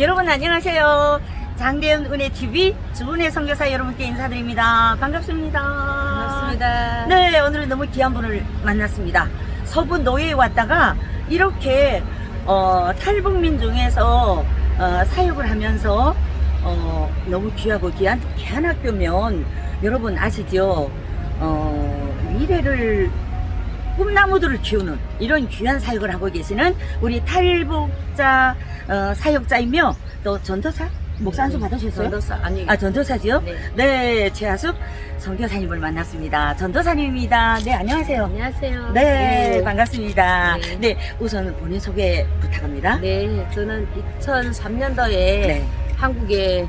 여러분 안녕하세요. 장대현 은혜 TV 주은혜 선교사 여러분께 인사드립니다. 반갑습니다. 반갑습니다. 네, 오늘은 너무 귀한 분을 만났습니다. 서부 노예에 왔다가 이렇게 어, 탈북민 중에서 어, 사역을 하면서 어, 너무 귀하고 귀한 귀한 학교면 여러분 아시죠? 어, 미래를 꿈나무들을 키우는 이런 귀한 사역을 하고 계시는 우리 탈북자 어, 사역자이며 또 전도사 목사 한수 받으셨어요? 전도사 아니 아 전도사지요? 네. 네, 최하숙 선교사님을 만났습니다. 전도사님입니다. 네, 안녕하세요. 안녕하세요. 네, 반갑습니다. 네. 네, 우선 본인 소개 부탁합니다. 네, 저는 2003년도에 네, 한국에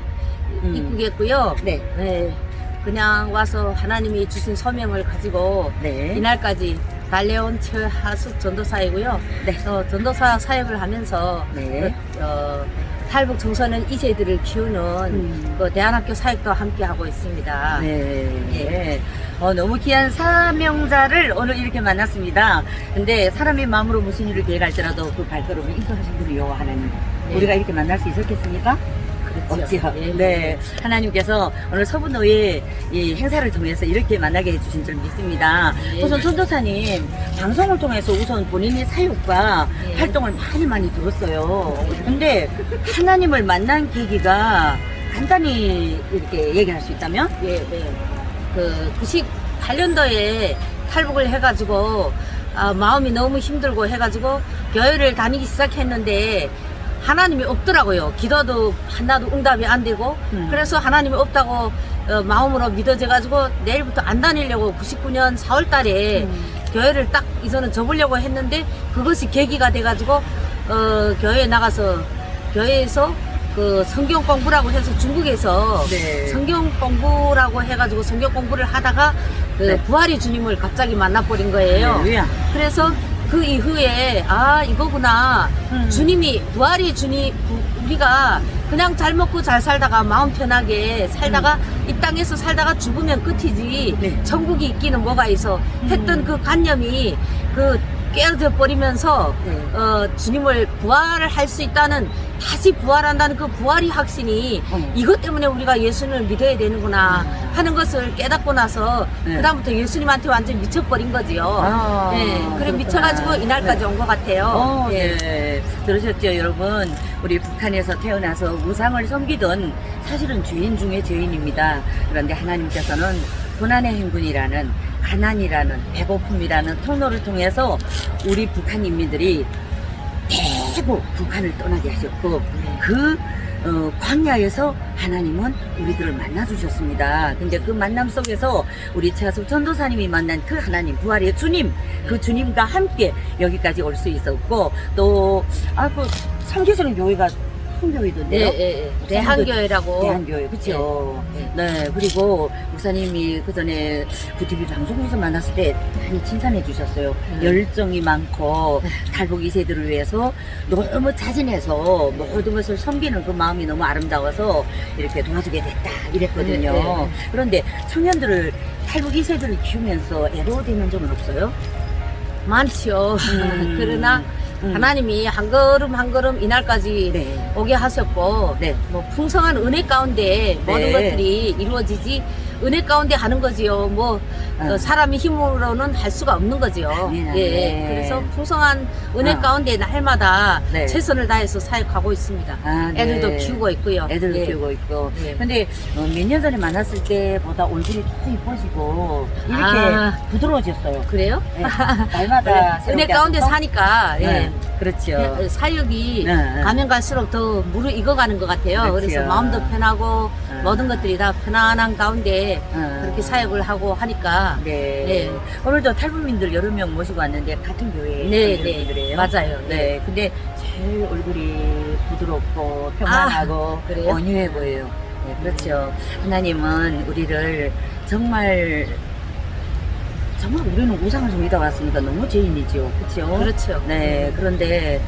음. 입국했고요. 네, 네, 그냥 와서 하나님이 주신 소명을 가지고 네, 이날까지 달려온 최하숙 전도사이고요. 네. 어, 전도사 사역을 하면서 네. 그, 어, 탈북 청소년 2세들을 키우는 음. 그 대안학교 사역도 함께 하고 있습니다. 네. 네. 어, 너무 귀한 사명자를 오늘 이렇게 만났습니다. 근데 사람의 마음으로 무슨 일을 계획할지라도 그 발걸음을 인도하신 분이요, 하나님. 네. 우리가 이렇게 만날 수 있었겠습니까? 그렇죠. 없지요. 네. 네. 하나님께서 오늘 서부노예 이 행사를 통해서 이렇게 만나게 해주신 줄 믿습니다. 네. 우선 전도사님, 방송을 통해서 우선 본인의 사역과 네. 활동을 많이 많이 들었어요. 근데 하나님을 만난 계기가 간단히 이렇게 얘기할 수 있다면? 예, 예. 그 98년도에 탈북을 해가지고 아, 마음이 너무 힘들고 해가지고 교회를 다니기 시작했는데 하나님이 없더라고요. 기도도 하나도 응답이 안 되고 음. 그래서 하나님이 없다고 어, 마음으로 믿어져가지고 내일부터 안 다니려고 99년 4월달에 음. 교회를 딱 이전은 접으려고 했는데 그것이 계기가 돼가지고 어, 교회에 나가서 교회에서 그 성경 공부라고 해서 중국에서 네. 성경 공부라고 해가지고 성경 공부를 하다가 그 네. 부활이 주님을 갑자기 만나버린 거예요. 할렐루야. 그래서 그 이후에 아 이거구나 음. 주님이 부활이 주님 부- 우리가 그냥 잘 먹고 잘 살다가 마음 편하게 살다가 이 땅에서 살다가 죽으면 끝이지 음. 네. 천국이 있기는 뭐가 있어 했던 음. 그 관념이 그 깨어져 버리면서 네. 어, 주님을 부활을 할 수 있다는 다시 부활한다는 그 부활이 확신이 어. 이것 때문에 우리가 예수님을 믿어야 되는구나 음. 하는 것을 깨닫고 나서 네. 그다음부터 예수님한테 완전 미쳐버린 거지요. 아, 네, 그래 그렇구나. 미쳐가지고 이날까지 네. 온 것 같아요. 어, 예. 네. 들으셨죠, 여러분? 우리 북한에서 태어나서 우상을 섬기던 사실은 죄인 중에 죄인입니다. 그런데 하나님께서는 고난의 행군이라는 가난이라는 배고픔이라는 통로를 통해서 우리 북한 인민들이 대부 북한을 떠나게 하셨고 그 어, 광야에서 하나님은 우리들을 만나 주셨습니다. 근데 그 만남 속에서 우리 차수 전도사님이 만난 그 하나님 부활의 주님 그 주님과 함께 여기까지 올 수 있었고 또아그 섬기시는 교회가 큰 교회던데요. 예, 예, 예. 대한교회라고. 대한교회 그렇죠. 예, 네 그리고 목사님이 그 전에 구티비 방송에서 만났을 때 많이 칭찬해 주셨어요. 음. 열정이 많고 탈북 2세들을 위해서 너무 자진해서 모든 것을 섬기는 그 마음이 너무 아름다워서 이렇게 도와주게 됐다 이랬거든요. 네, 네. 그런데 청년들을 탈북 2세들을 키우면서 애로되는 점은 없어요? 많죠. 음. 그러나 음. 하나님이 한 걸음 한 걸음 이날까지 네. 오게 하셨고 네. 뭐 풍성한 은혜 가운데 모든 네. 것들이 이루어지지 은혜 가운데 하는 거지요. 뭐 아. 어, 사람의 힘으로는 할 수가 없는 거지요. 아멘. 예, 그래서 풍성한 은혜 아. 가운데 날마다 네. 최선을 다해서 사역하고 있습니다. 아, 네. 애들도 키우고 있고요. 애들도 예. 키우고 있고. 네. 근데 몇년 전에 만났을 때보다 얼굴이 조금 이뻐지고 이렇게 아. 부드러워졌어요. 그래요? 네. 날마다 은혜 새롭게 가운데 하셔서? 사니까 예. 네. 그렇죠. 예, 사역이 네, 네. 가면 갈수록 더 무르익어가는 것 같아요. 그렇지요. 그래서 마음도 편하고 네. 모든 것들이 다 편안한 가운데 어. 그렇게 사역을 하고 하니까 네. 네. 오늘도 탈북민들 여러 명 모시고 왔는데 같은 교회 네, 분들이에요. 맞아요. 네. 근데 제일 얼굴이 부드럽고 평안하고 아, 그래요? 온유해 보여요. 네, 그렇죠. 하나님은 우리를 정말 정말 우리는 우상을 좀 믿어 왔으니까 너무 죄인이죠. 그렇죠? 그렇죠. 네, 그런데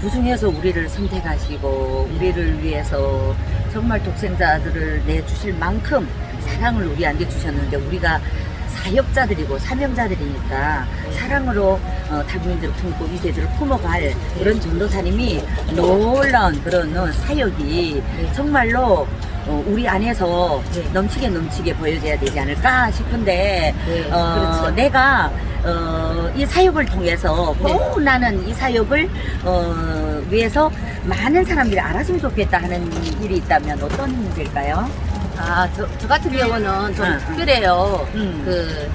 그 중에서 우리를 선택하시고 우리를 위해서 정말 독생자들을 내주실 만큼 사랑을 우리한테 주셨는데 우리가 사역자들이고 사명자들이니까 사랑으로 어, 탈북민들을 품고 이세들을 품어갈 그런 전도사님이 놀라운 그런 어, 사역이 네. 정말로 어, 우리 안에서 네. 넘치게 넘치게 보여져야 되지 않을까 싶은데 네, 어, 그렇죠. 내가 어, 이 사역을 통해서 네. 꼭 나는 이 사역을 어, 위해서 많은 사람들이 알았으면 좋겠다 하는 일이 있다면 어떤 일일까요? 아, 저, 저 같은 경우는 좀 응, 응. 특별해요. 음. 그,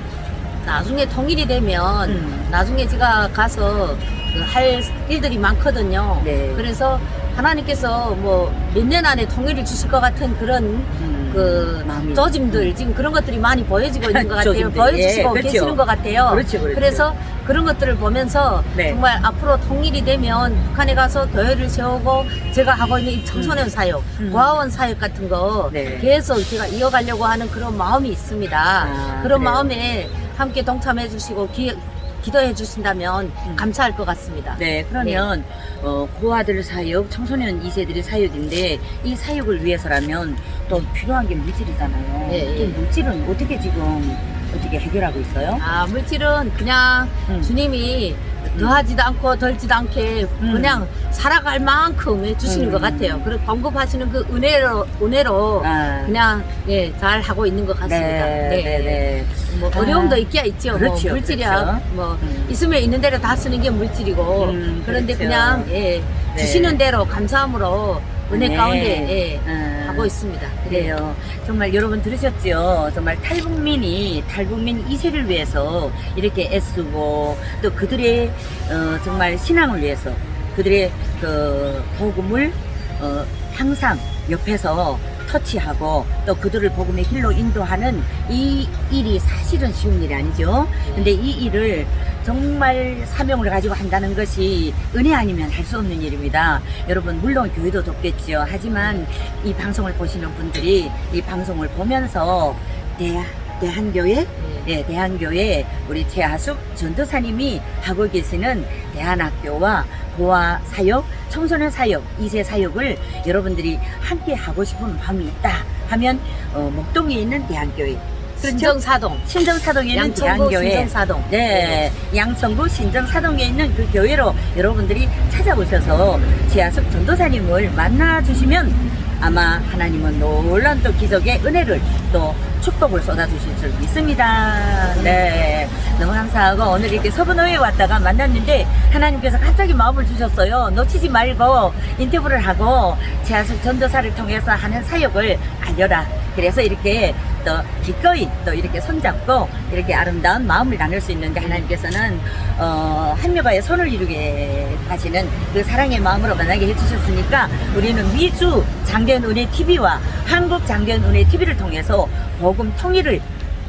나중에 통일이 되면, 음. 나중에 제가 가서 그 할 일들이 많거든요. 네. 그래서 하나님께서 뭐 몇 년 안에 통일을 주실 것 같은 그런 음, 그 마음이. 조짐들 지금 그런 것들이 많이 보여지고 있는 것 같아요. 조짐들. 보여주시고 예, 그렇죠. 계시는 것 같아요. 그렇죠, 그렇죠. 그래서 그런 것들을 보면서 네. 정말 앞으로 통일이 되면 북한에 가서 교회를 세우고 제가 하고 있는 이 청소년 사역, 음. 고아원 사역 같은 거 네. 계속 제가 이어가려고 하는 그런 마음이 있습니다. 아, 그런 그래요? 마음에 함께 동참해 주시고 기, 기도해 주신다면 음. 감사할 것 같습니다. 네, 그러면 어, 고아들 사역, 청소년 2세들의 사역인데 이 사역을 위해서라면 또 필요한 게 물질이잖아요. 예, 예. 이 물질은 어떻게 지금 어떻게 해결하고 있어요? 아, 물질은 그냥 음. 주님이 더하지도 않고 덜지도 않게 음. 그냥 살아갈 만큼 해 주시는 음. 것 같아요. 그리고 공급하시는 그 은혜로, 은혜로 아, 그냥, 예, 잘 하고 있는 것 같습니다. 네, 네, 네. 뭐 아. 어려움도 있기야 있죠. 그렇죠, 뭐 물질이야. 그렇죠. 뭐 음. 있으면 있는 대로 다 쓰는 게 물질이고. 음, 그런데 그렇죠. 그냥 예, 네. 주시는 대로 감사함으로 은혜 네. 가운데 예, 음. 하고 있습니다. 그래요. 정말 여러분 들으셨죠? 정말 탈북민이 탈북민 2세를 위해서 이렇게 애쓰고 또 그들의 어, 정말 신앙을 위해서 그들의 그 복음을 어, 항상 옆에서 터치하고 또 그들을 복음의 길로 인도하는 이 일이 사실은 쉬운 일이 아니죠. 근데 이 일을 정말 사명을 가지고 한다는 것이 은혜 아니면 할 수 없는 일입니다. 여러분 물론 교회도 돕겠지요. 하지만 이 방송을 보시는 분들이 이 방송을 보면서 대, 대한교회 예. 예, 대한교회 우리 최하숙 전도사님이 하고 계시는 대한학교와 보아 사역, 청소년 사역, 이세 사역을 여러분들이 함께 하고 싶은 마음이 있다 하면 어, 목동에 있는 대한교회, 신정사동. 신정사동에 있는 양천구 대한교회, 신정사동. 네, 양천구 신정사동에 있는 그 교회로 여러분들이 찾아오셔서 지하숙 전도사님을 만나주시면 아마 하나님은 놀란 또 기적의 은혜를 또 축복을 쏟아주실 줄 믿습니다. 네. 너무 감사하고 오늘 이렇게 서분호에 왔다가 만났는데 하나님께서 갑자기 마음을 주셨어요. 놓치지 말고 인터뷰를 하고 지하숙 전도사를 통해서 하는 사역을 알려라. 그래서 이렇게 또 기꺼이 또 이렇게 손잡고 이렇게 아름다운 마음을 나눌 수 있는데 하나님께서는 어, 한여가의 손을 이루게 하시는 그 사랑의 마음으로 만나게 해주셨으니까 우리는 미주 장대은혜 TV와 한국 장대은혜 TV를 통해서 복음 통일을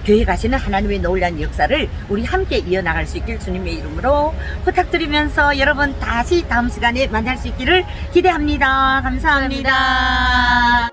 교회 가시는 하나님의 놀란 역사를 우리 함께 이어나갈 수 있길 주님의 이름으로 부탁드리면서 여러분 다시 다음 시간에 만날 수 있기를 기대합니다 감사합니다.